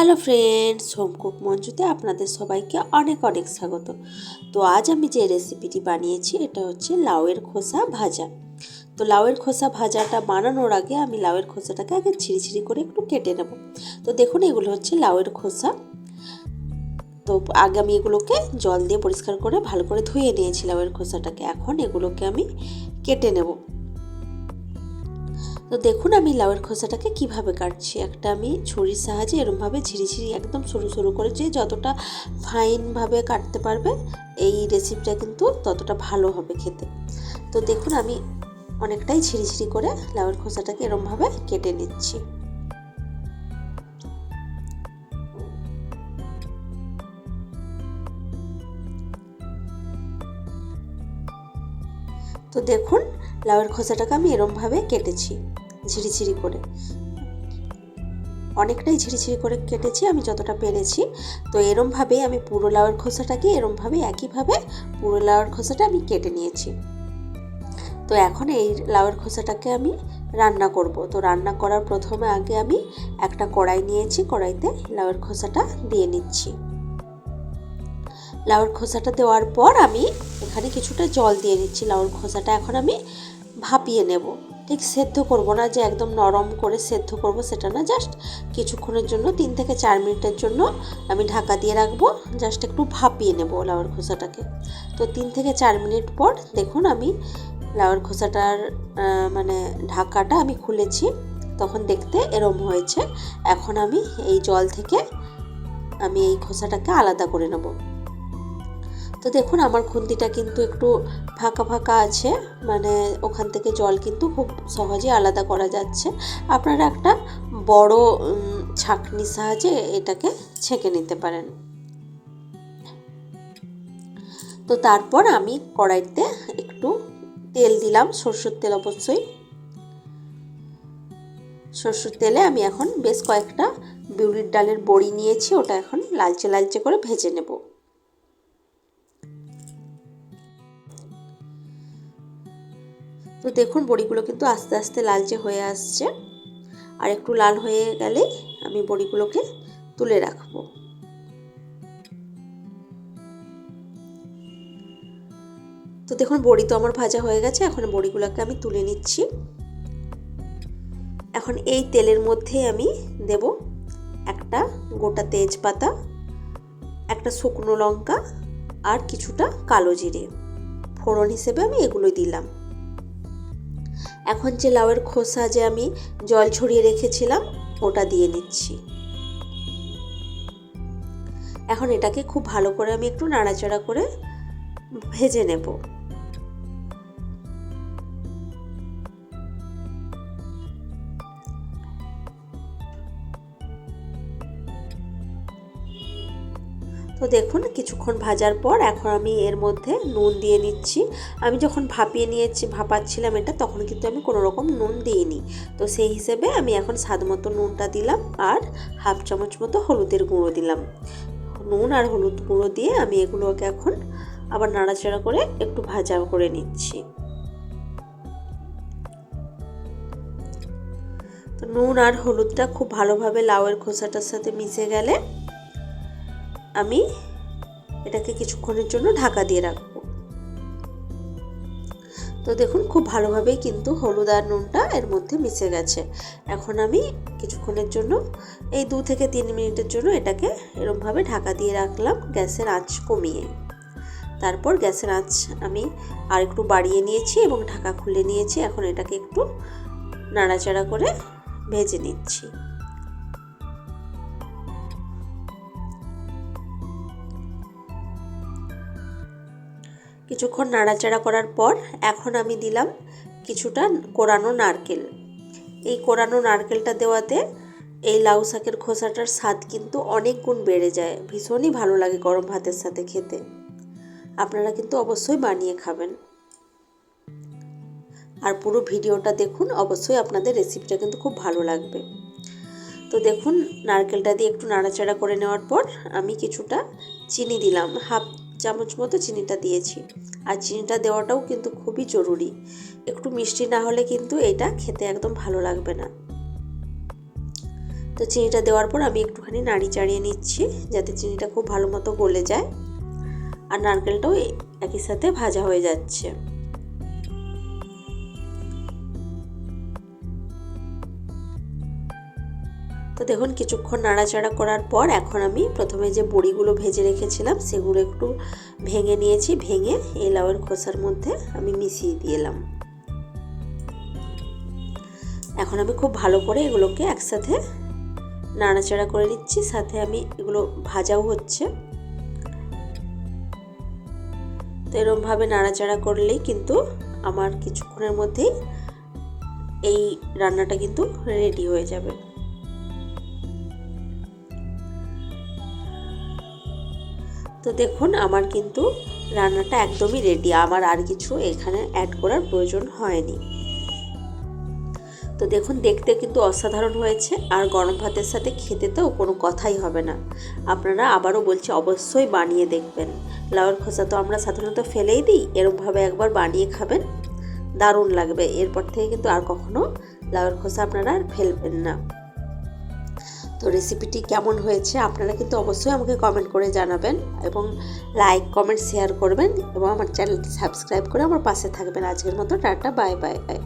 Hello friends home cook মঞ্চুতে আপনাদের সবাইকে অনেক অনেক স্বাগত। তো আজ আমি যে রেসিপিটি বানিয়েছি, এটা হচ্ছে লাউয়ের খোসা ভাজা। তো লাউয়ের খোসা ভাজাটা বানানোর আগে আমি লাউয়ের খোসাটাকে আগে ছিঁড়ি ছিঁড়ি করে একটু কেটে নেব। তো দেখুন, এগুলো হচ্ছে লাউয়ের খোসা। তো আগে আমি এগুলোকে জল দিয়ে পরিষ্কার করে ভালো করে ধুয়ে নিয়েছি লাউয়ের খোসাটাকে। এখন এগুলোকে আমি কেটে নেব। তো দেখুন আমি লাউয়ের খোসাটাকে কীভাবে কাটছি। একটা আমি ছুরির সাহায্যে এরমভাবে ঝিরিঝিরি একদম সরু সরু করে যে যতটা ফাইনভাবে কাটতে পারবে, এই রেসিপিটা কিন্তু ততটা ভালো হবে খেতে। তো দেখুন আমি অনেকটাই ঝিরিঝিরি করে লাউয়ের খোসাটাকে এরমভাবে কেটে নিচ্ছি। তো দেখুন, লাউয়ের খোসাটাকে আমি এরমভাবে কেটেছি, ঝিরিঝিরি করে। অনেকটাই ঝিরিঝিরি করে কেটেছি, আমি যতটা পেরেছি। তো এরমভাবে আমি পুরো লাউয়ের খোসাটাকে এরমভাবে, একইভাবে পুরো লাউয়ের খোসাটা আমি কেটে নিয়েছি। তো এখন এই লাউয়ের খোসাটাকে আমি রান্না করব। তো রান্না করার প্রথমে আগে আমি একটা কড়াই নিয়েছি, কড়াইতে লাউয়ের খোসাটা দিয়ে নিচ্ছি। লাউয়ের খোসাটা দেওয়ার পর আমি এখানে কিছুটা জল দিয়ে নিচ্ছি লাউর খোসাটা। এখন আমি ভাপিয়ে নেব। ঠিক সেদ্ধ করব না যে একদম নরম করে সেদ্ধ করব সেটা না, জাস্ট কিছুক্ষণের জন্য, তিন থেকে চার মিনিটের জন্য আমি ঢাকা দিয়ে রাখব। জাস্ট একটু ভাপিয়ে নেব লাউর খোসাটাকে। তো তিন থেকে চার মিনিট পর দেখুন আমি লাউর খোসাটার মানে ঢাকাটা আমি খুলেছি। তখন দেখতে এরম হয়েছে। এখন আমি এই জল থেকে আমি এই খোসাটাকে আলাদা করে নেব। তো দেখুন, আমার খুন্তিটা কিন্তু একটু ফাঁকা ফাঁকা আছে। মানে ওখান থেকে জল কিন্তু খুব সহজে আলাদা করা যাচ্ছে। আপনারা একটা বড় ছাঁকনির সাহায্যে এটাকে ছেঁকে নিতে পারেন। তো তারপর আমি কড়াইতে একটু তেল দিলাম, সরষের তেল অবশ্যই। সরষের তেলে আমি এখন বেশ কয়েকটা বিউলির ডালের বড়ি নিয়েছি, ওটা এখন লালচে লালচে করে ভেজে নেব। তো দেখুন বড়িগুলো কিন্তু আস্তে আস্তে লালচে হয়ে আসছে। আর একটু লাল হয়ে গেলে আমি বড়িগুলোকে তুলে রাখব। তো দেখুন বড়ি তো আমার ভাজা হয়ে গেছে, এখন বড়িগুলোকে আমি তুলে নিচ্ছি। এখন এই তেলের মধ্যে আমি দেব একটা গোটা তেজপাতা, একটা শুকনো লঙ্কা আর কিছুটা কালো জিরে। ফোড়ন হিসেবে আমি এগুলো দিলাম। এখন যে লাউয়ের খোসা যে আমি জল ছড়িয়ে রেখেছিলাম, ওটা দিয়ে নিচ্ছি। এখন এটাকে খুব ভালো করে আমি একটু নাড়াচাড়া করে ভেজে নেব। তো দেখুন কিছুক্ষণ ভাজার পর এখন আমি এর মধ্যে নুন দিয়ে নিচ্ছি। আমি যখন ভাপিয়ে নিয়েছি, ভাপাচ্ছিলাম এটা, তখন কিন্তু আমি কোনো রকম নুন দিইনি। তো সেই হিসেবে আমি এখন স্বাদ মতো নুনটা দিলাম আর হাফ চামচ মতো হলুদের গুঁড়ো দিলাম। নুন আর হলুদ গুঁড়ো দিয়ে আমি এগুলোকে এখন আবার নাড়াচাড়া করে একটু ভাজা করে নিচ্ছি। নুন আর হলুদটা খুব ভালোভাবে লাউয়ের খোসাটার সাথে মিশে গেলে আমি এটাকে কিছুক্ষণের জন্য ঢাকা দিয়ে রাখব। তো দেখুন, খুব ভালোভাবেই কিন্তু হলুদ আর নুনটা এর মধ্যে মিশে গেছে। এখন আমি কিছুক্ষণের জন্য, এই দু থেকে তিন মিনিটের জন্য এটাকে এরমভাবে ঢাকা দিয়ে রাখলাম গ্যাসের আঁচ কমিয়ে। তারপর গ্যাসের আঁচ আমি আর একটু বাড়িয়ে নিয়েছি এবং ঢাকা খুলে নিয়েছি। এখন এটাকে একটু নাড়াচাড়া করে ভেজে নিচ্ছি। কিছুক্ষণ নাড়াচাড়া করার পর এখন আমি দিলাম কিছুটা কোরানো নারকেল। এই কোরানো নারকেলটা দেওয়াতে এই লাউ শাকের খোসাটার স্বাদ কিন্তু অনেক গুণ বেড়ে যায়। ভীষণই ভালো লাগে গরম ভাতের সাথে খেতে। আপনারা কিন্তু অবশ্যই বানিয়ে খাবেন। আর পুরো ভিডিওটা দেখুন, অবশ্যই আপনাদের রেসিপিটা কিন্তু খুব ভালো লাগবে। তো দেখুন, নারকেলটা দিয়ে একটু নাড়াচাড়া করে নেওয়ার পর আমি কিছুটা চিনি দিলাম, হাফ চামচ মতো চিনিটা দিয়েছি। আর চিনিটা দেওয়াটাও কিন্তু খুবই জরুরি। একটু মিষ্টি না হলে কিন্তু এটা খেতে একদম ভালো লাগবে না। তো চিনিটা দেওয়ার পর আমি একটুখানি নাড়ি চাড়িয়ে নিচ্ছি, যাতে চিনিটা খুব ভালো মতো গলে যায়। আর নারকেলটাও একই সাথে ভাজা হয়ে যাচ্ছে। তো দেখুন, কিছুক্ষণ নাড়াচাড়া করার পর এখন আমি প্রথমে যে বড়িগুলো ভেজে রেখেছিলাম, সেগুলো একটু ভেঙে নিয়েছি, ভেঙে এই লাউয়ের খোসার মধ্যে আমি মিশিয়ে দিলাম এখন আমি খুব ভালো করে এগুলোকে একসাথে নাড়াচাড়া করে নিচ্ছি, সাথে আমি এগুলো ভাজাও হচ্ছে। তো এরমভাবে নাড়াচাড়া করলেই কিন্তু আমার কিছুক্ষণের মধ্যেই এই রান্নাটা কিন্তু রেডি হয়ে যাবে। তো দেখুন, আমার কিন্তু রান্নাটা একদমই রেডি আমার আর কিছু এখানে অ্যাড করার প্রয়োজন হয়নি। তো দেখুন, দেখতে কিন্তু অসাধারণ হয়েছে, আর গরম ভাতের সাথে খেতে তো কোনো কথাই হবে না। আপনারা আবারও বলছি, অবশ্যই বানিয়ে দেখবেন। লাউয়ের খোসা তো আমরা সাধারণত ফেলেই দিই, এরমভাবে একবার বানিয়ে খাবেন, দারুণ লাগবে। এরপর থেকে কিন্তু আর কখনো লাউয়ের খোসা আপনারা আর ফেলবেন না। তো রেসিপিটি কেমন হয়েছে আপনারা কিন্তু অবশ্যই আমাকে কমেন্ট করে জানাবেন এবং লাইক কমেন্ট শেয়ার করবেন এবং আমার চ্যানেলটি সাবস্ক্রাইব করে আমার পাশে থাকবেন। আজকের মতো টাটা বাই বাই বাই